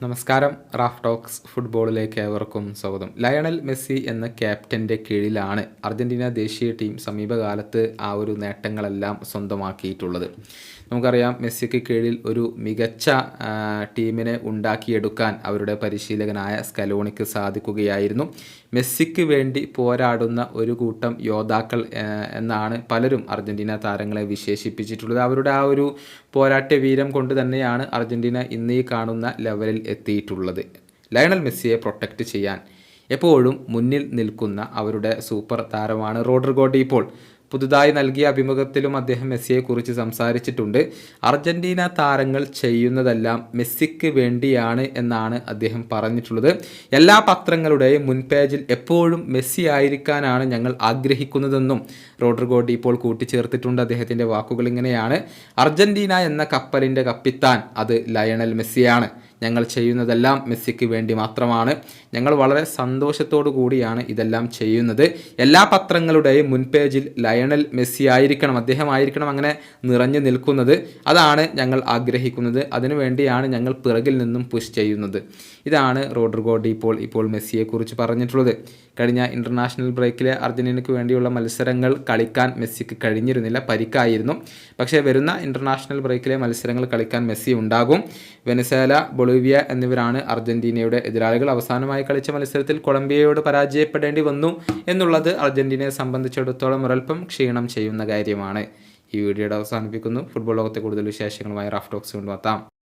നമസ്കാരം. Raf talks ഫുട്ബോളിലേക്ക് ഏവർക്കും സ്വാഗതം. ലയണൽ മെസ്സി എന്ന ക്യാപ്റ്റന്റെ കീഴിലാണ് അർജന്റീന ദേശീയ ടീം സമീപകാലത്ത് ആ ഒരു നേട്ടങ്ങളെല്ലാം സ്വന്തമാക്കിയിട്ടുള്ളത്. നമുക്കറിയാം മെസ്സിക്ക് കീഴിൽ ഒരു മികച്ച ടീമിനെ ഉണ്ടാക്കിയെടുക്കാൻ അവരുടെ പരിശീലകനായ സ്കലോണിക്ക് സാധിക്കുകയായിരുന്നു. മെസ്സിക്ക് വേണ്ടി പോരാടുന്ന ഒരു കൂട്ടം യോദ്ധാക്കൾ എന്നാണ് പലരും അർജന്റീന താരങ്ങളെ വിശേഷിപ്പിച്ചിട്ടുള്ളത്. അവരുടെ ആ ഒരു പോരാട്ട വീരം കൊണ്ട് തന്നെയാണ് അർജന്റീന ഇന്ന് ഈ കാണുന്ന ലെവലിൽ എത്തിയിട്ടുള്ളത്. ലയണൽ മെസ്സിയെ പ്രൊട്ടക്റ്റ് ചെയ്യാൻ എപ്പോഴും മുന്നിൽ നിൽക്കുന്ന അവരുടെ സൂപ്പർ താരമാണ് റോഡ്രിഗോ ഇപ്പോൾ പുതുതായി നൽകിയ അഭിമുഖത്തിലും അദ്ദേഹം മെസ്സിയെക്കുറിച്ച് സംസാരിച്ചിട്ടുണ്ട്. അർജന്റീന താരങ്ങൾ ചെയ്യുന്നതെല്ലാം മെസ്സിക്ക് വേണ്ടിയാണ് എന്നാണ് അദ്ദേഹം പറഞ്ഞിട്ടുള്ളത്. എല്ലാ പത്രങ്ങളുടെയും മുൻപേജിൽ എപ്പോഴും മെസ്സി ആയിരിക്കാനാണ് ഞങ്ങൾ ആഗ്രഹിക്കുന്നതെന്നും റോഡ്രിഗോ ഇപ്പോൾ പോൾ കൂട്ടിച്ചേർത്തിട്ടുണ്ട്. അദ്ദേഹത്തിന്റെ വാക്കുകൾ ഇങ്ങനെയാണ്. അർജന്റീന എന്ന കപ്പലിന്റെ കപ്പിത്താൻ അത് ലയണൽ മെസ്സിയാണ്. ഞങ്ങൾ ചെയ്യുന്നതെല്ലാം മെസ്സിക്ക് വേണ്ടി മാത്രമാണ്. ഞങ്ങൾ വളരെ സന്തോഷത്തോടു കൂടിയാണ് ഇതെല്ലാം ചെയ്യുന്നത്. എല്ലാ പത്രങ്ങളുടെയും മുൻപേജിൽ ലയണൽ മെസ്സി ആയിരിക്കണം അദ്ദേഹം ആയിരിക്കണം അങ്ങനെ നിറഞ്ഞു നിൽക്കുന്നത്. അതാണ് ഞങ്ങൾ ആഗ്രഹിക്കുന്നത്. അതിനുവേണ്ടിയാണ് ഞങ്ങൾ പിറകിൽ നിന്നും പുഷ് ചെയ്യുന്നത്. ഇതാണ് റോഡ്രിഗോ ഇപ്പോൾ ഇപ്പോൾ മെസ്സിയെക്കുറിച്ച് പറഞ്ഞിട്ടുള്ളത്. കഴിഞ്ഞ ഇന്റർനാഷണൽ ബ്രേക്കിലെ അർജന്റീനയ്ക്ക് വേണ്ടിയുള്ള മത്സരങ്ങൾ കളിക്കാൻ മെസ്സിക്ക് കഴിഞ്ഞിരുന്നില്ല പരിക്കായിരുന്നു. പക്ഷേ വരുന്ന ഇന്റർനാഷണൽ ബ്രേക്കിലെ മത്സരങ്ങൾ കളിക്കാൻ മെസ്സി ഉണ്ടാകും. വെനസേല ബൊളീവിയ എന്നിവരാണ് അർജന്റീനയുടെ എതിരാളികൾ. അവസാനമായി കളിച്ച മത്സരത്തിൽ കൊളംബിയയോട് പരാജയപ്പെടേണ്ടി വന്നു എന്നുള്ളത് അർജന്റീനയെ സംബന്ധിച്ചിടത്തോളം ഒരൽപ്പം ക്ഷീണം ചെയ്യുന്ന കാര്യമാണ്. ഈ വീഡിയോയുടെ അവസാനിപ്പിക്കുന്നു. ഫുട്ബോൾ ലോകത്തെ കൂടുതൽ വിശേഷങ്ങളുമായി റാഫ് ടോക്സ് കൊണ്ടുവത്താം